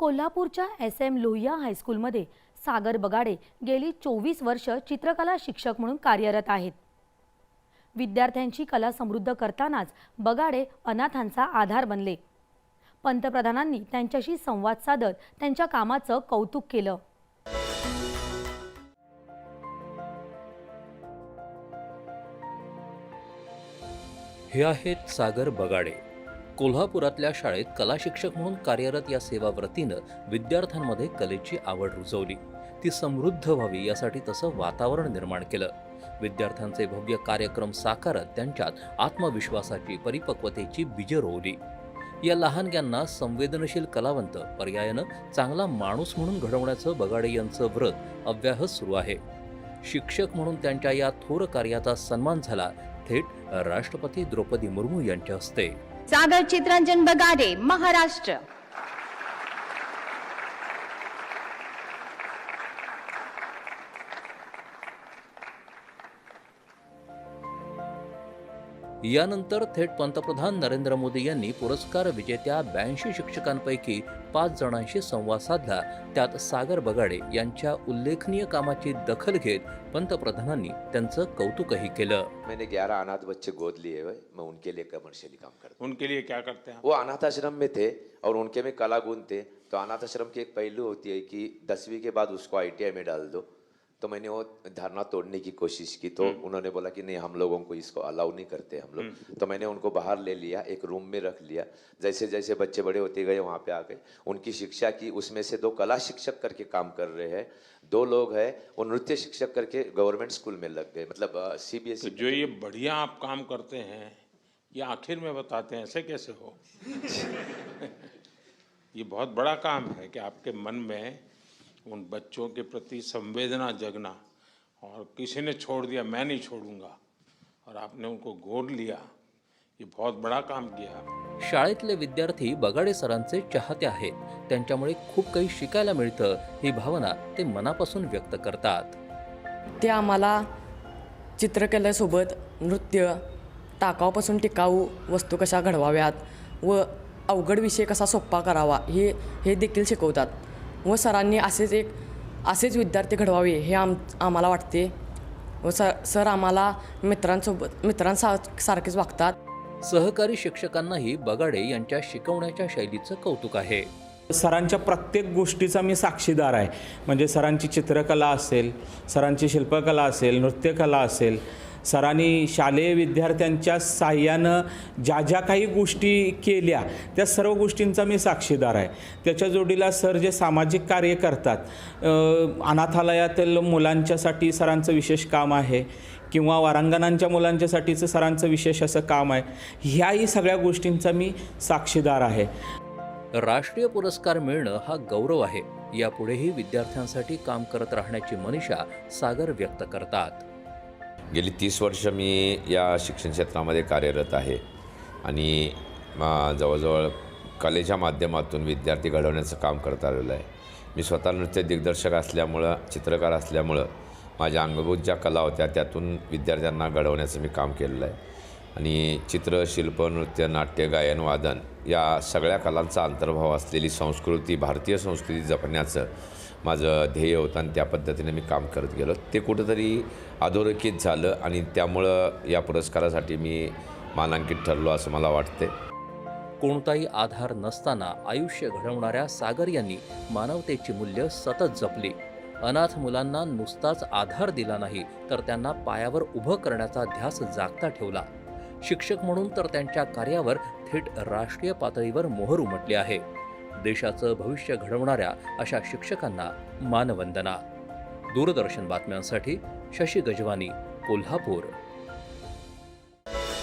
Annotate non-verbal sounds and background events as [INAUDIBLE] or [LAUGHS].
कोल्हापूरच्या S M Lohia हायस्कूलमध्ये सागर बगाडे गेली चोवीस वर्ष चित्रकला शिक्षक म्हणून कार्यरत आहेत. विद्यार्थ्यांची कला समृद्ध करतानाच बगाडे अनाथांचा आधार बनले. पंतप्रधानांनी त्यांच्याशी संवाद साधत त्यांच्या कामाचं कौतुक केलं. हे आहेत सागर बगाडे. कोल्हापुरातल्या शाळेत कला शिक्षक म्हणून कार्यरत या सेवाव्रतीनं विद्यार्थ्यांमध्ये कलेची आवड रुजवली. ती समृद्ध व्हावी यासाठी तसं वातावरण निर्माण केलं. विद्यार्थ्यांचे भव्य कार्यक्रम साकारत त्यांच्यात आत्मविश्वासाची परिपक्वतेची बीजे रोवली. या लहानग्यांना संवेदनशील कलावंत पर्यायानं चांगला माणूस म्हणून घडवण्याचं बगाडे यांचं व्रत अव्याहत सुरू आहे. शिक्षक म्हणून त्यांच्या या थोर कार्याचा सन्मान झाला थेट राष्ट्रपती द्रौपदी मुर्मू यांच्या हस्ते. सागर चित्रांजन बगाडे महाराष्ट्र. यानंतर थेट पंतप्रधान नरेंद्र मोदी यांनी पुरस्कार विजेत्या ब्याऐंशी शिक्षकांपैकी पाच जणांशी संवाद साधला. त्यात सागर बगाडे यांच्या उल्लेखनीय कामाची दखल घेत पंतप्रधानांनी त्यांचं कौतुकही केलं. मैंने ग्यारह अनाथ बच्चे गोद लिए हुए मैं उनके लिए कमर्शियली काम करता उनके लिए क्या करते हैं? वो अनाथ आश्रम में थे और उनके में कला गुण थे। तो अनाथ आश्रम की एक पहलू होती है कि दसवीं के बाद उसको आईटीआई में डाल दो। तो मैंने वो धारणा तोड़ने की कोशिश की तो उन्होंने बोला कि नहीं हम लोगों को इसको अलाउ नहीं करते हम लोग। तो मैंने उनको बाहर ले लिया एक रूम में रख लिया। जैसे जैसे बच्चे बड़े होते गए वहाँ पे आ गए। उनकी शिक्षा की उसमें से दो कला शिक्षक करके काम कर रहे हैं। दो लोग हैं वो नृत्य शिक्षक करके गवर्नमेंट स्कूल में लग गए मतलब तो सीबीएसई जो ये बढ़िया आप काम करते हैं ये आखिर में बताते हैं ऐसे कैसे हो? [LAUGHS] ये बहुत बड़ा काम है कि आपके मन में उन बच्चों के प्रति संवेदना जगना। और किसी ने छोड़ दिया मैं नहीं छोड़ूंगा। और आपने उनको गोद लिया। ये बहुत बड़ा काम किया। शाळेतले विद्यार्थी बगाडे सरांचे चाहते आहेत. त्यांच्यामुळे खूप काही शिकायला मिळतं ही भावना ते मनापासून व्यक्त करतात. ते आम्हाला चित्रकलेसोबत नृत्य टाकाऊपासून टिकाऊ वस्तू कशा घडवाव्यात व अवघड विषय कसा सोप्पा करावा हे हे देखील शिकवतात. व सरांनी असेच एक असेच विद्यार्थी घडवावे हे आम आम्हाला वाटते. व सर सर आम्हाला मित्रांसोबत मित्रांसा सारखेच वागतात. सहकारी शिक्षकांनाही बगाडे यांच्या शिकवण्याच्या शैलीचं कौतुक आहे. सरांच्या प्रत्येक गोष्टीचा मी साक्षीदार आहे. म्हणजे सरांची चित्रकला असेल सरांची शिल्पकला असेल नृत्यकला असेल सरांनी शालेय विद्यार्थ्यांच्या साह्यानं ज्या ज्या काही गोष्टी केल्या त्या सर्व गोष्टींचा मी साक्षीदार आहे. त्याच्या जोडीला सर जे सामाजिक कार्य करतात अनाथालयातील मुलांच्यासाठी सरांचं विशेष काम आहे किंवा वारांगणांच्या मुलांच्यासाठीचं सरांचं विशेष असं काम आहे ह्याही सगळ्या गोष्टींचा मी साक्षीदार आहे. राष्ट्रीय पुरस्कार मिळणं हा गौरव आहे. यापुढेही विद्यार्थ्यांसाठी काम करत राहण्याची मनीषा सागर व्यक्त करतात. गेली तीस वर्ष मी या शिक्षण क्षेत्रामध्ये कार्यरत आहे. आणि मा- जवळजवळ कलेच्या माध्यमातून विद्यार्थी घडवण्याचं काम करत आलेलं आहे. मी स्वतः नृत्य दिग्दर्शक असल्यामुळं चित्रकार असल्यामुळं माझ्या अंगभूत ज्या कला होत्या त्यातून विद्यार्थ्यांना घडवण्याचं मी काम केलेलं आहे. आणि चित्र शिल्प नृत्य नाट्य गायन वादन या सगळ्या कलांचा अंतर्भाव असलेली संस्कृती भारतीय संस्कृती जपण्याचं माझं ध्येय होतं आणि त्या पद्धतीने मी काम करत गेलो. ते कुठंतरी अधोरेखित झालं आणि त्यामुळं या पुरस्कारासाठी मी मानांकित ठरलो असं मला वाटते कोणताही आधार नसताना आयुष्य घडवणाऱ्या सागर यांनी मानवतेची मूल्य सतत जपली. अनाथ मुलांना नुसताच आधार दिला नाही तर त्यांना पायावर उभं करण्याचा ध्यास जागता ठेवला. शिक्षक म्हणून तर त्यांच्या कार्यावर थेट राष्ट्रीय पातळीवर मोहर उमटली आहे. देशाचं भविष्य घडवणाऱ्या अशा शिक्षकांना मानवंदना. दूरदर्शन बातम्यांसाठी शशी गजवानी कोल्हापूर.